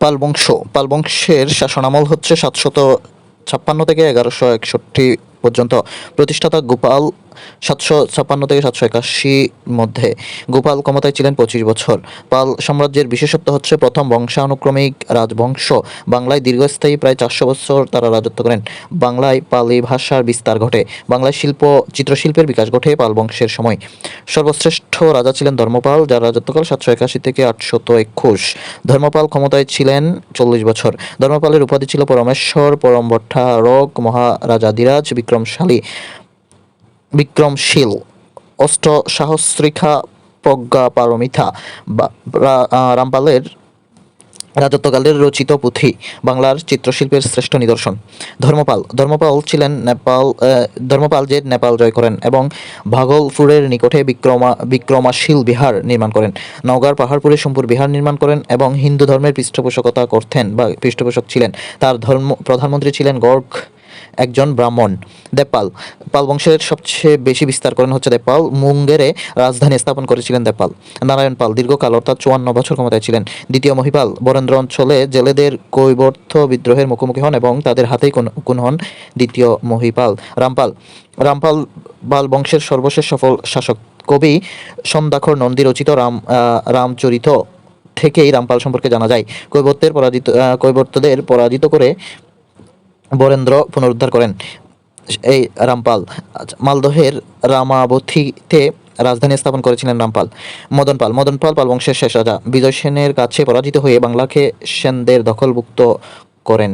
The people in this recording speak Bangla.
পাল বংশ পাল বংশের শাসনামল হচ্ছে সাতশত ছাপ্পান্ন থেকে এগারোশো একষট্টি পর্যন্ত। প্রতিষ্ঠাতা গোপাল সাতশো ছাপ্পান্ন থেকে সাতশো একাশি মধ্যে। গোপাল ক্ষমতায় ছিলেন পঁচিশ বছর। পাল সাম্রাজ্যের বিশেষত্ব হচ্ছে প্রথম বংশানুক্রমিক রাজবংশ। বাংলায় দীর্ঘস্থায়ী প্রায় চারশো বছর তারা রাজত্ব করেন। বাংলায় পালি ভাষার বিস্তার ঘটে। বাংলায় শিল্প, চিত্রশিল্পের বিকাশ ঘটে পাল বংশের সময়। সর্বশ্রেষ্ঠ রাজা ছিলেন ধর্মপাল, যার রাজত্বকাল সাতশো একাশি থেকে আটশত একুশ। ধর্মপাল ক্ষমতায় ছিলেন চল্লিশ বছর। ধর্মপালের উপাধি ছিল পরমেশ্বর পরমভট্টারক মহারাজাধিরাজ বিক্রমশালী। বিক্রমশীল অষ্ট সাহস্রিকা প্রজ্ঞা পারমিতা রামপালের রাজত্বকালের রচিত পুঁথি, বাংলার চিত্রশিল্পের শ্রেষ্ঠ নিদর্শন। ধর্মপাল ধর্মপাল ছিলেন নেপাল ধর্মপাল যে নেপাল জয় করেন এবং ভাগলপুরের নিকটে বিক্রমা, বিক্রমাশীল বিহার নির্মাণ করেন। নওগাঁর পাহাড়পুরে সোমপুর বিহার নির্মাণ করেন এবং হিন্দু ধর্মের পৃষ্ঠপোষকতা করতেন বা পৃষ্ঠপোষক ছিলেন। তার ধর্ম, প্রধানমন্ত্রী ছিলেন গর্গ একজন ব্রাহ্মণ দেবপাল পাল বংশের সবচেয়ে বেশি বিস্তার করেন হচ্ছে দেবপাল মুঙ্গেরে রাজধানী স্থাপন করেছিলেন দেবপাল নারায়ণ পাল দীর্ঘকাল অর্থাৎ চুয়ান্ন বছর ক্ষমতায় ছিলেন। দ্বিতীয় মহিপাল বরেন্দ্র অঞ্চলে জেলেদের কৈবর্ত বিদ্রোহের মুখোমুখি হন এবং তাদের হাতেই খুন হন দ্বিতীয় মহিপাল রামপাল। রামপাল পাল বংশের সর্বশেষ সফল শাসক কবি সন্দাখর নন্দী রচিত রাম রামচরিত থেকেই রামপাল সম্পর্কে জানা যায়। কৈবর্তের পরাজিত কৈবর্তদের পরাজিত করে বরেন্দ্র পুনরুদ্ধার করেন। এই রামপাল আচ্ছা, মালদহের রামাবতীতে রাজধানী স্থাপন করেছিলেন রামপাল। মদনপাল মদনপাল পাল বংশের শেষ রাজা। বিজয় সেনের কাছে পরাজিত হয়ে বাংলাকে সেনদের দখলভুক্ত করেন।